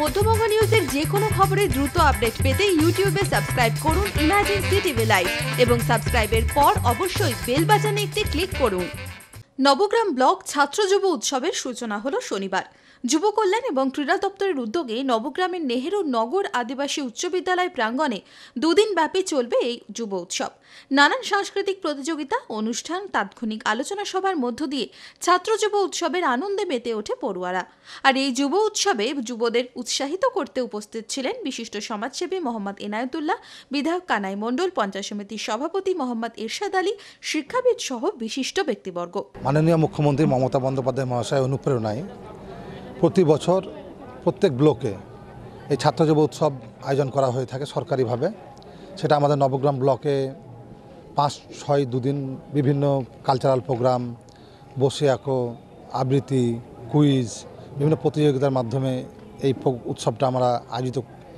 মধ্যবঙ্গ নিউজের যে কোনো খবরের দ্রুত আপডেট পেতে ইউটিউবে সাবস্ক্রাইব করুন ইমাজিন সিটিভি লাইভ এবং সাবস্ক্রাইবের পর অবশ্যই বেল বাজানে একটি ক্লিক করুন। নবগ্রাম ব্লক ছাত্র যুব উৎসবের সূচনা হলো শনিবার। যুব কল্যাণ এবং ক্রীড়া দপ্তরের উদ্যোগে নবগ্রামের নেহেরু নগর আদিবাসী উচ্চ বিদ্যালয় প্রাঙ্গণে দুদিন ব্যাপী চলবে এই যুব উৎসব। নানান সাংস্কৃতিক প্রতিযোগিতা, অনুষ্ঠান, তাৎক্ষণিক আলোচনা সভার মধ্য দিয়ে ছাত্র যুব উৎসবের আনন্দে মেতে ওঠে পড়ুয়ারা। আর এই যুব উৎসবে যুবদের উৎসাহিত করতে উপস্থিত ছিলেন বিশিষ্ট সমাজসেবী মোহাম্মদ এনায়েতুল্লাহ, বিধায়ক কানাই মণ্ডল, পঞ্চায়েত সমিতির সভাপতি মোহাম্মদ এরশাদ আলী, শিক্ষাবিদ সহ বিশিষ্ট ব্যক্তিবর্গ। মাননীয় মুখ্যমন্ত্রী মমতা বন্দ্যোপাধ্যায় মহাশয় অনুপ্রেরণায় প্রতি বছর প্রত্যেক ব্লকে এই ছাত্র যুব উৎসব আয়োজন করা হয়ে থাকে সরকারিভাবে। সেটা আমাদের নবগ্রাম ব্লকে পাঁচ, ছয়, দুদিন বিভিন্ন কালচারাল প্রোগ্রাম বসে আঁকো আবৃত্তি কুইজ বিভিন্ন প্রতিযোগিতার মাধ্যমে এই উৎসবটা আমরা আয়োজিত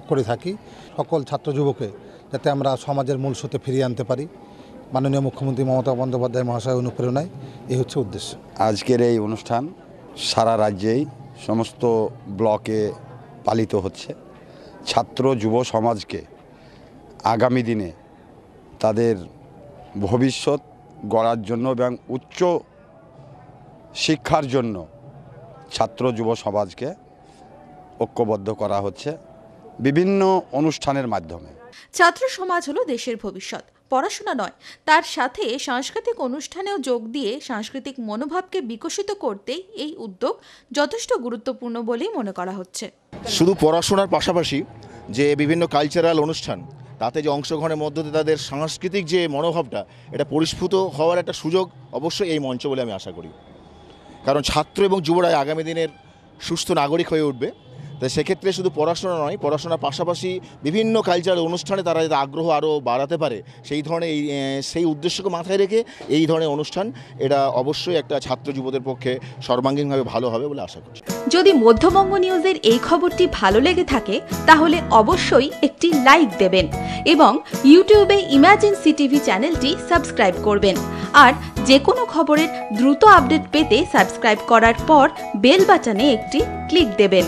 করে থাকি। সকল ছাত্র যুবকে যাতে আমরা সমাজের মূল স্রোতে ফিরিয়ে আনতে পারি। মাননীয় মুখ্যমন্ত্রী মমতা বন্দ্যোপাধ্যায় মহাশয় অনুপ্রেরণায় এই হচ্ছে উদ্দেশ্য। আজকের এই অনুষ্ঠান সারা রাজ্যেই সমস্ত ব্লকে পালিত হচ্ছে। ছাত্র যুব সমাজকে আগামী দিনে তাদের ভবিষ্যৎ গড়ার জন্য এবং উচ্চ শিক্ষার জন্য ছাত্র যুব সমাজকে ঐক্যবদ্ধ করা হচ্ছে বিভিন্ন অনুষ্ঠানের মাধ্যমে। ছাত্র সমাজ হলো দেশের ভবিষ্যৎ। পড়াশোনা নয়, তার সাথে সাংস্কৃতিক অনুষ্ঠানেও যোগ দিয়ে সাংস্কৃতিক মনোভাবকে বিকশিত করতেই এই উদ্যোগ যথেষ্ট গুরুত্বপূর্ণ বলেই মনে করা হচ্ছে। শুধু পড়াশোনার পাশাপাশি যে বিভিন্ন কালচারাল অনুষ্ঠান, তাতে যে অংশগ্রহণের মধ্য দিয়ে তাদের সাংস্কৃতিক যে মনোভাবটা, এটা পরিস্ফুত হওয়ার একটা সুযোগ অবশ্যই এই মঞ্চ বলে আমি আশা করি। কারণ ছাত্র এবং যুবরাই আগামী দিনের সুস্থ নাগরিক হয়ে উঠবে। তাই সেক্ষেত্রে শুধু পড়াশোনা নয়, পড়াশোনার পাশাপাশি বিভিন্ন কালচারাল অনুষ্ঠানে তারা যাতে আগ্রহ আরও বাড়াতে পারে, সেই ধরনের এই সেই উদ্দেশ্যকে মাথায় রেখে এই ধরনের অনুষ্ঠান এটা অবশ্যই একটা ছাত্র যুবদের পক্ষে সর্বাঙ্গীনভাবে ভালো হবে বলে আশা করছি। যদি মধ্যবঙ্গ নিউজের এই খবরটি ভালো লেগে থাকে, তাহলে অবশ্যই একটি লাইক দেবেন এবং ইউটিউবে ইমাজিন সিটিভি চ্যানেলটি সাবস্ক্রাইব করবেন। আর যে কোনো খবরের দ্রুত আপডেট পেতে সাবস্ক্রাইব করার পর বেল বাটনে একটি ক্লিক দেবেন।